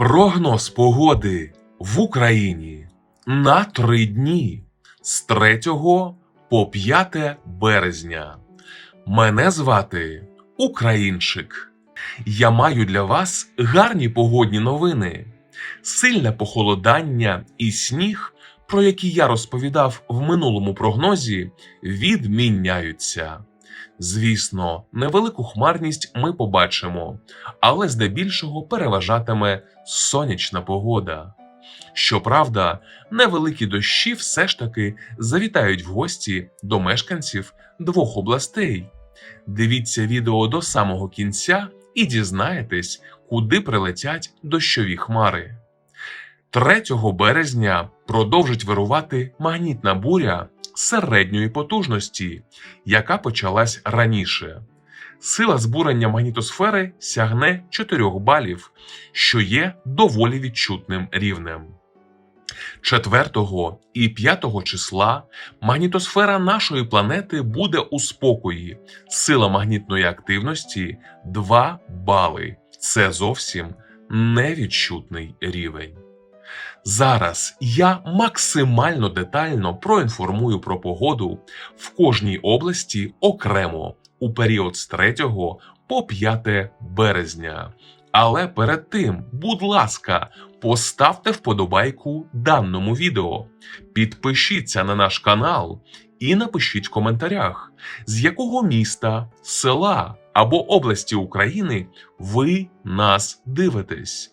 Прогноз погоди в Україні на три дні з 3 по 5 березня. Мене звати Українчик. Я маю для вас гарні погодні новини. Сильне похолодання і сніг, про які я розповідав в минулому прогнозі, відміняються. Звісно, невелику хмарність ми побачимо, але здебільшого переважатиме сонячна погода. Щоправда, невеликі дощі все ж таки завітають в гості до мешканців двох областей. Дивіться відео до самого кінця і дізнаєтесь, куди прилетять дощові хмари. 3 березня продовжить вирувати магнітна буря середньої потужності, яка почалась раніше. Сила збурення магнітосфери сягне 4 балів, що є доволі відчутним рівнем. 4 і 5 числа магнітосфера нашої планети буде у спокої. Сила магнітної активності 2 бали. Це зовсім невідчутний рівень. Зараз я максимально детально проінформую про погоду в кожній області окремо у період з 3 по 5 березня. Але перед тим, будь ласка, поставте вподобайку даному відео, підпишіться на наш канал і напишіть в коментарях, з якого міста, села або області України ви нас дивитесь.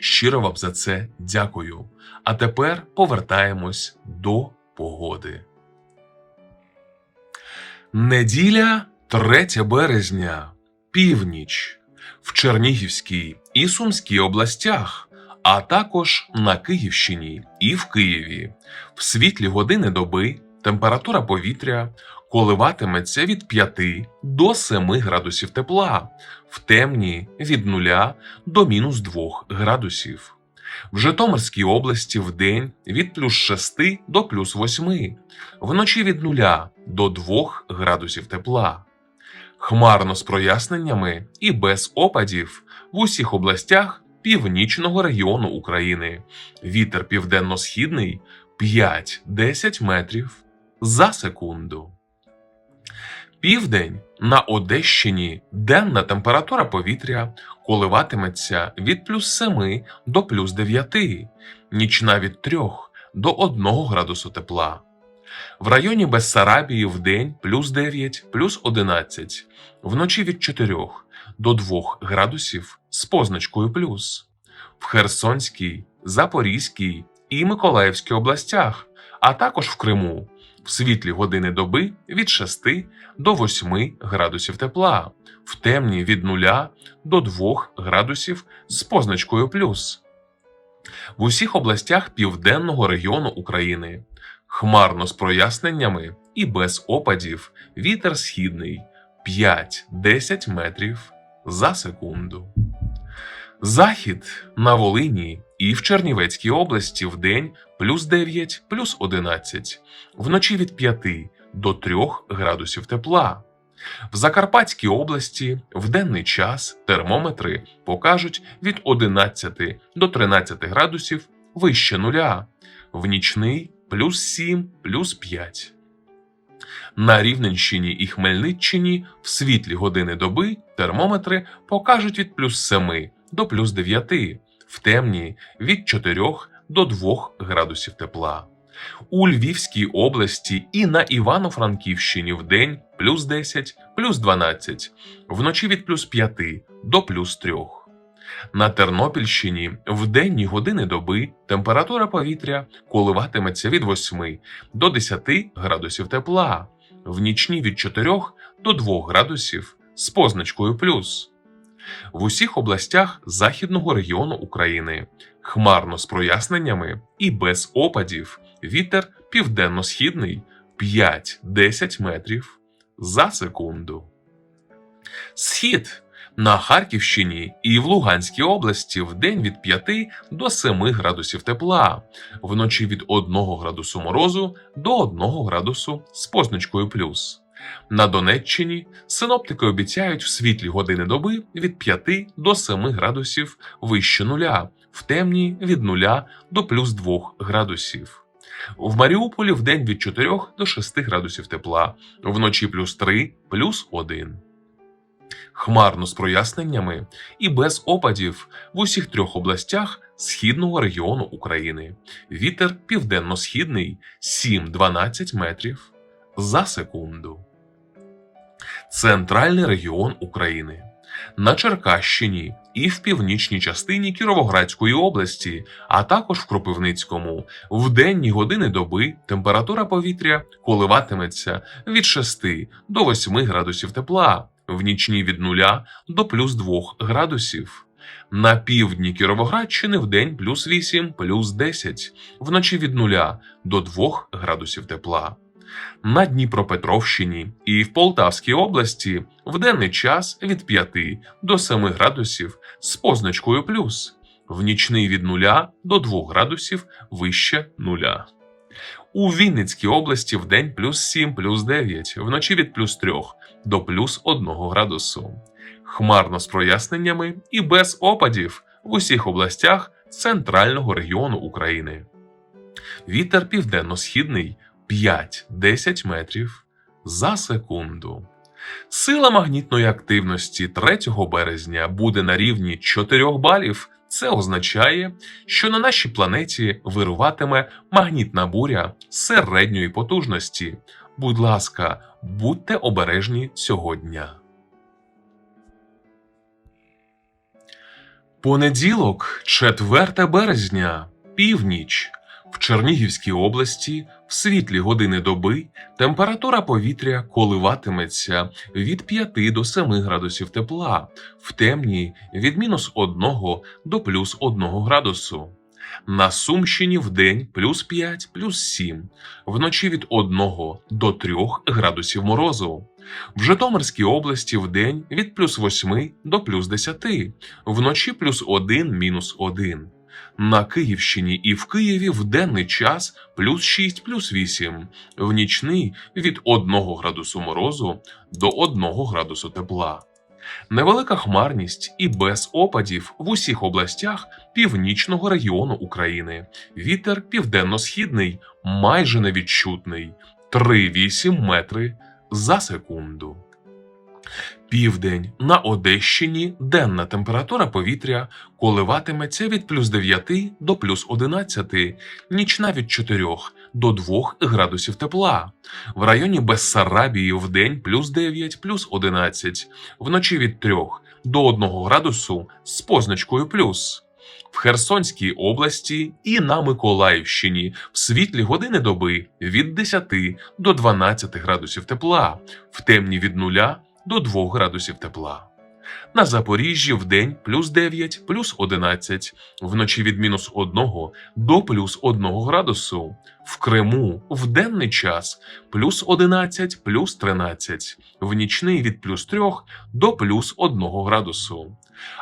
Щиро вам за це дякую. А тепер повертаємось до погоди. Неділя 3 березня, північ в Чернігівській і Сумській областях, а також на Київщині і в Києві. В світлі години доби температура повітря коливатиметься від 5 до 7 градусів тепла, в темні від 0 до мінус 2 градусів. В Житомирській області в день від плюс 6 до плюс 8, вночі від 0 до 2 градусів тепла. Хмарно з проясненнями і без опадів в усіх областях північного регіону України. Вітер південно-східний 5-10 метрів за секунду. Південь на Одещині денна температура повітря коливатиметься від плюс 7 до плюс 9, нічна від 3 до 1 градусу тепла. В районі Бессарабії в день плюс 9, плюс 11, вночі від 4 до 2 градусів з позначкою плюс. В Херсонській, Запорізькій і Миколаївській областях, а також в Криму в світлі години доби від 6 до 8 градусів тепла, в темні від 0 до 2 градусів з позначкою плюс. В усіх областях південного регіону України хмарно з проясненнями і без опадів вітер східний 5-10 метрів за секунду. Захід на Волині і в Чернівецькій області в день плюс 9, плюс 11, вночі від 5 до 3 градусів тепла. В Закарпатській області в денний час термометри покажуть від 11 до 13 градусів вище нуля, в нічний плюс 7, плюс 5. На Рівненщині і Хмельниччині в світлі години доби термометри покажуть від плюс 7 до плюс 9, в темні від 4 до 2 градусів тепла. У Львівській області і на Івано-Франківщині в день плюс 10, плюс 12, вночі від плюс 5 до плюс 3. На Тернопільщині в денні години доби температура повітря коливатиметься від 8 до 10 градусів тепла, в нічні від 4 до 2 градусів з позначкою плюс. В усіх областях західного регіону України хмарно з проясненнями і без опадів. Вітер південно-східний 5-10 метрів за секунду. Схід на Харківщині і в Луганській області в день від 5 до 7 градусів тепла, вночі від 1 градусу морозу до 1 градусу з позначкою плюс. На Донеччині синоптики обіцяють в світлі години доби від 5 до 7 градусів вище нуля, в темні від 0 до плюс 2 градусів. В Маріуполі в день від 4 до 6 градусів тепла, вночі плюс 3, плюс 1. Хмарно з проясненнями і без опадів в усіх трьох областях східного регіону України. Вітер південно-східний 7-12 метрів за секунду. Центральний регіон України. На Черкащині і в північній частині Кіровоградської області, а також в Кропивницькому. В денні години доби температура повітря коливатиметься від 6 до 8 градусів тепла, в нічні від 0 до плюс 2 градусів. На півдні Кіровоградщини в день плюс 8, плюс 10, вночі від 0 до 2 градусів тепла. На Дніпропетровщині і в Полтавській області в денний час від 5 до 7 градусів з позначкою плюс, в нічний від 0 до 2 градусів вище нуля. У Вінницькій області в день плюс 7, плюс 9, вночі від плюс 3 до плюс 1 градусу. Хмарно з проясненнями і без опадів в усіх областях центрального регіону України. Вітер південно-східний 5-10 метрів за секунду. Сила магнітної активності 3 березня буде на рівні 4 балів. Це означає, що на нашій планеті вируватиме магнітна буря середньої потужності. Будь ласка, будьте обережні цього дня. Понеділок, 4 березня, північ. В Чернігівській області в світлі години доби температура повітря коливатиметься від 5 до 7 градусів тепла, в темні від мінус 1 до плюс 1 градусу. На Сумщині в день плюс 5, плюс 7, вночі від 1 до 3 градусів морозу. В Житомирській області в день від плюс 8 до плюс 10, вночі плюс 1, мінус 1. На Київщині і в Києві в денний час плюс 6, плюс 8, в нічний від 1 градусу морозу до 1 градусу тепла. Невелика хмарність і без опадів в усіх областях північного регіону України. Вітер південно-східний, майже невідчутний 3,8 метри за секунду. Південь на Одещині денна температура повітря коливатиметься від плюс 9 до плюс 11, нічна від 4 до 2 градусів тепла. В районі Бессарабії в день плюс 9, плюс 11, вночі від 3 до 1 градусу з позначкою плюс. В Херсонській області і на Миколаївщині в світлі години доби від 10 до 12 градусів тепла, в темні від 0 до 2 градусів тепла. На Запоріжжі в день плюс 9, плюс 11, вночі від мінус 1 до плюс 1 градусу. В Криму в денний час плюс 11, плюс 13, в нічний від плюс 3 до плюс 1 градусу.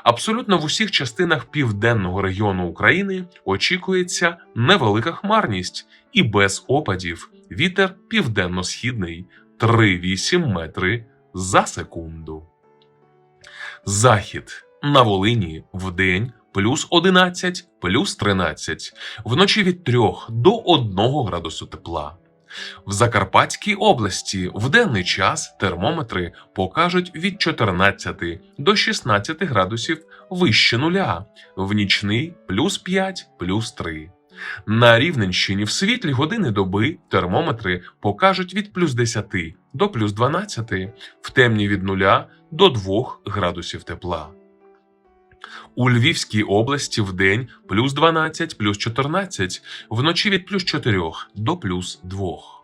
Абсолютно в усіх частинах південного регіону України очікується невелика хмарність і без опадів вітер південно-східний 3,8 метри за секунду. Захід на Волині в день плюс 11, плюс 13, вночі від 3 до 1 градусу тепла. В Закарпатській області в денний час термометри покажуть від 14 до 16 градусів вище нуля, в нічний плюс 5, плюс 3. На Рівненщині в світлі години доби термометри покажуть від плюс 10 до плюс 12, в темні від 0 до 2 градусів тепла. У Львівській області в день плюс 12, плюс 14, вночі від плюс 4 до плюс 2.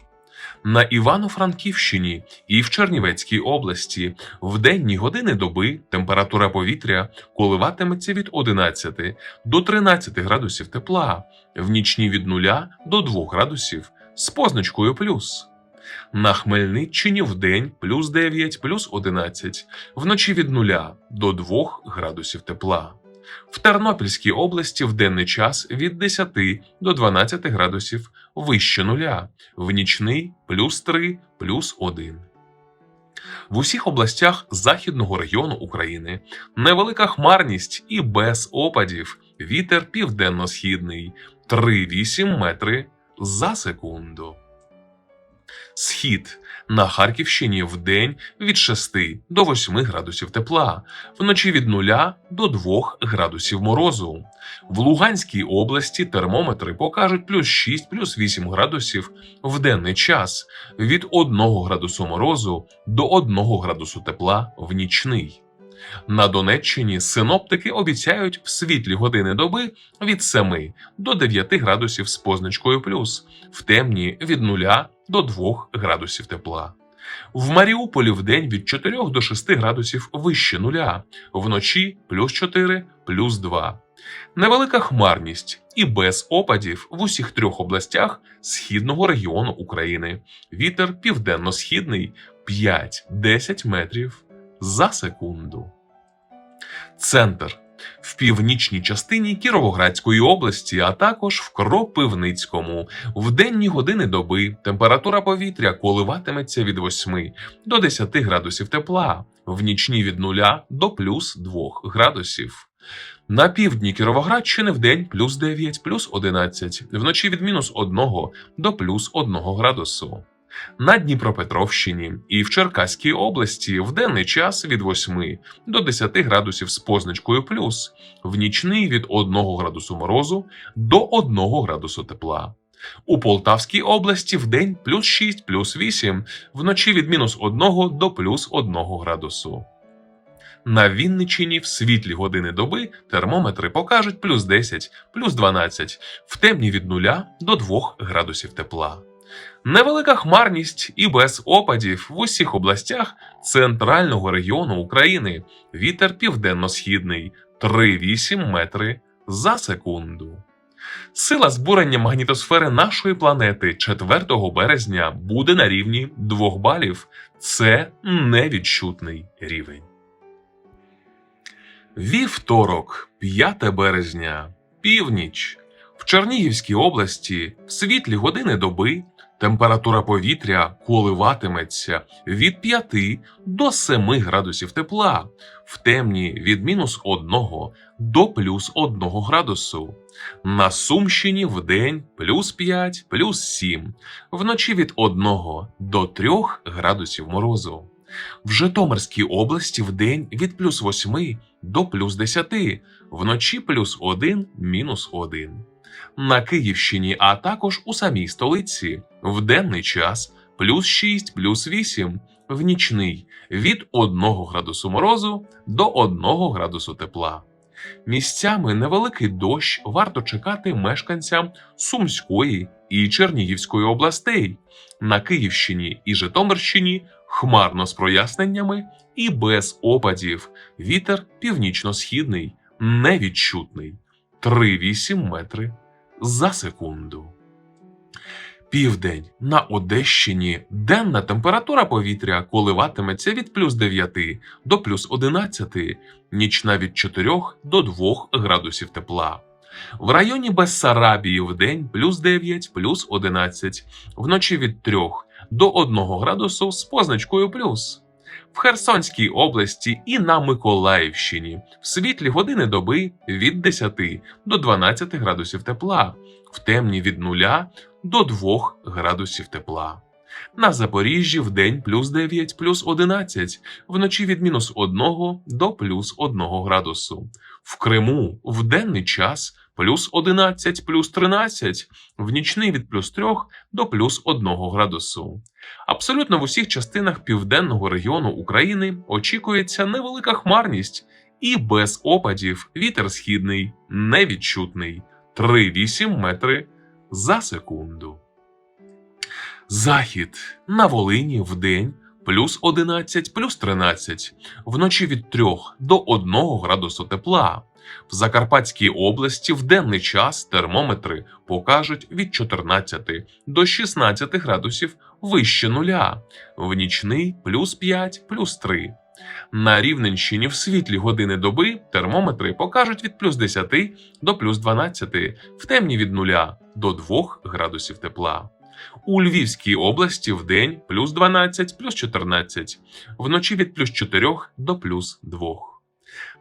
На Івано-Франківщині і в Чернівецькій області в денні години доби температура повітря коливатиметься від 11 до 13 градусів тепла, в нічні від 0 до 2 градусів з позначкою плюс. На Хмельниччині в день плюс 9, плюс 11, вночі від 0 до 2 градусів тепла. В Тернопільській області в денний час від 10 до 12 градусів вище нуля, в нічний плюс 3, плюс 1. В усіх областях західного регіону України невелика хмарність і без опадів. Вітер південно-східний 3,8 метри за секунду. Схід на Харківщині в день від 6 до 8 градусів тепла, вночі від 0 до 2 градусів морозу. В Луганській області термометри покажуть плюс 6 плюс 8 градусів в денний час, від 1 градусу морозу до 1 градусу тепла в нічний. На Донеччині синоптики обіцяють в світлі години доби від 7 до 9 градусів з позначкою плюс, в темні від 0 до 2 градусів тепла. В Маріуполі в день від 4 до 6 градусів вище нуля, вночі плюс 4, плюс 2. Невелика хмарність і без опадів в усіх трьох областях східного регіону України. Вітер південно-східний 5-10 метрів за секунду. Центр в північній частині Кіровоградської області, а також в Кропивницькому. В денні години доби температура повітря коливатиметься від 8 до 10 градусів тепла, в нічні від 0 до плюс 2 градусів. На півдні Кіровоградщини в день плюс 9, плюс 11, вночі від мінус 1 до плюс 1 градусу. На Дніпропетровщині і в Черкаській області в денний час від 8 до 10 градусів з позначкою плюс, в нічний від 1 градусу морозу до 1 градусу тепла. У Полтавській області в день плюс 6, плюс 8, вночі від мінус 1 до плюс 1 градусу. На Вінничині в світлі години доби термометри покажуть плюс 10, плюс 12, в темні від 0 до 2 градусів тепла. Невелика хмарність і без опадів в усіх областях центрального регіону України. Вітер південно-східний 3,8 метри за секунду. Сила збурення магнітосфери нашої планети 4 березня буде на рівні 2 балів. Це невідчутний рівень. Вівторок, 5 березня, північ. В Чернігівській області в світлі години доби температура повітря коливатиметься від 5 до 7 градусів тепла, в темні від мінус 1 до плюс 1 градусу. На Сумщині в день плюс 5, плюс 7, вночі від 1 до 3 градусів морозу. В Житомирській області в день від плюс 8 до плюс 10, вночі плюс 1, мінус 1. На Київщині, а також у самій столиці в денний час плюс 6, плюс 8, в нічний від 1 градусу морозу до 1 градусу тепла. Місцями невеликий дощ варто чекати мешканцям Сумської і Чернігівської областей. На Київщині і Житомирщині хмарно з проясненнями і без опадів. Вітер північно-східний, невідчутний 3,8 метри за секунду. Південь на Одещині денна температура повітря коливатиметься від плюс 9 до плюс 11, нічна від 4 до 2 градусів тепла. В районі Бессарабії в день плюс 9, плюс 11, вночі від 3 до 1 градусу з позначкою плюс. В Херсонській області і на Миколаївщині в світлі години доби від 10 до 12 градусів тепла, в темні від 0 до 2 градусів тепла. На Запоріжжі в день плюс 9, плюс 11, вночі від мінус 1 до плюс 1 градусу. В Криму в денний час плюс 11, плюс 13, в нічний від плюс 3 до плюс 1 градусу. Абсолютно в усіх частинах південного регіону України очікується невелика хмарність і без опадів вітер східний, невідчутний 3,8 метри за секунду. Захід на Волині в день плюс 11, плюс 13, вночі від 3 до 1 градусу тепла. В Закарпатській області в денний час термометри покажуть від 14 до 16 градусів вище нуля, в нічний плюс 5, плюс 3. На Рівненщині в світлі години доби термометри покажуть від плюс 10 до плюс 12, в темні від 0 до 2 градусів тепла. У Львівській області в день плюс 12, плюс 14, вночі від плюс 4 до плюс 2.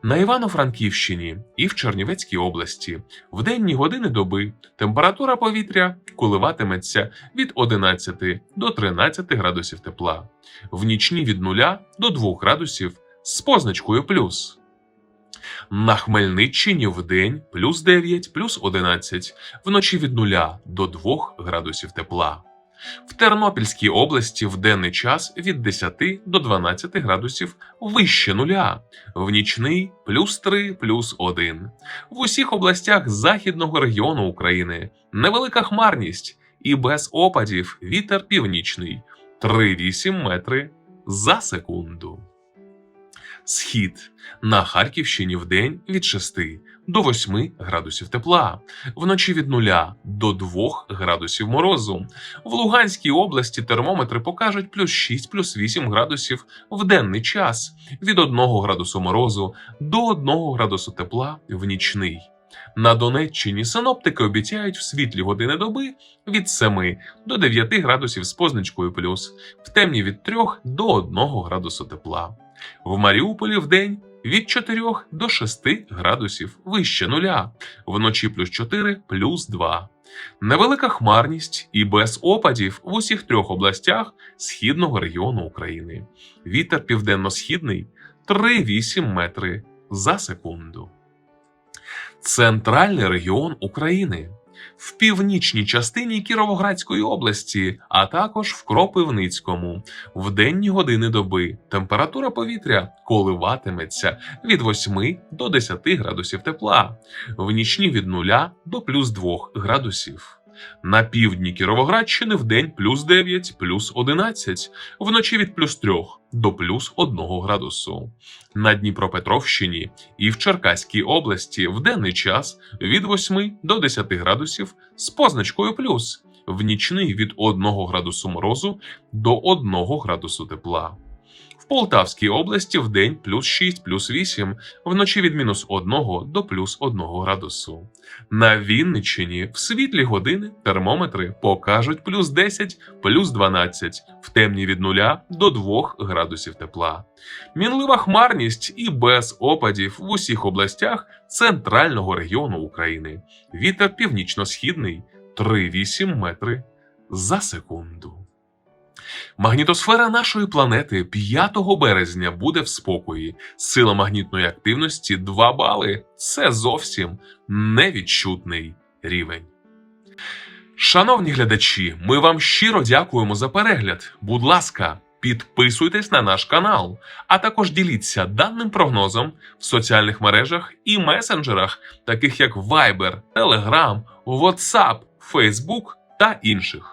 На Івано-Франківщині і в Чернівецькій області в денні години доби температура повітря коливатиметься від 11 до 13 градусів тепла, в нічні від 0 до 2 градусів з позначкою плюс. На Хмельниччині в день плюс 9, плюс 11, вночі від 0 до 2 градусів тепла. В Тернопільській області в денний час від 10 до 12 градусів вище нуля, в нічний плюс 3, плюс 1. В усіх областях західного регіону України невелика хмарність і без опадів вітер північний 3,8 метри за секунду. Схід на Харківщині в день від 6 до 8 градусів тепла, вночі від 0 до 2 градусів морозу. В Луганській області термометри покажуть плюс 6, плюс 8 градусів в денний час, від 1 градусу морозу до 1 градусу тепла в нічний. На Донеччині синоптики обіцяють в світлі години доби від 7 до 9 градусів з позначкою плюс, в темні від 3 до 1 градусу тепла. В Маріуполі в день від 4 до 6 градусів вище нуля, вночі плюс 4, плюс 2. Невелика хмарність і без опадів в усіх трьох областях східного регіону України. Вітер південно-східний 3,8 метри за секунду. Центральний регіон України в північній частині Кіровоградської області, а також в Кропивницькому. В денні години доби температура повітря коливатиметься від 8 до 10 градусів тепла, в нічні від 0 до плюс 2 градусів. На півдні Кіровоградщини в день плюс 9, плюс 11, вночі від плюс 3 до плюс 1 градусу. На Дніпропетровщині і в Черкаській області в денний час від 8 до 10 градусів з позначкою плюс, в нічний від 1 градусу морозу до 1 градусу тепла. В Полтавській області в день плюс 6, плюс 8, вночі від мінус 1 до плюс 1 градусу. На Вінниччині в світлі години термометри покажуть плюс 10, плюс 12, в темні від 0 до 2 градусів тепла. Мінлива хмарність і без опадів в усіх областях центрального регіону України. Вітер північно-східний 3,8 метри за секунду. Магнітосфера нашої планети 5 березня буде в спокої. Сила магнітної активності 2 бали. Це зовсім невідчутний рівень. Шановні глядачі, ми вам щиро дякуємо за перегляд. Будь ласка, підписуйтесь на наш канал, а також діліться даним прогнозом в соціальних мережах і месенджерах, таких як Viber, Telegram, WhatsApp, Facebook та інших.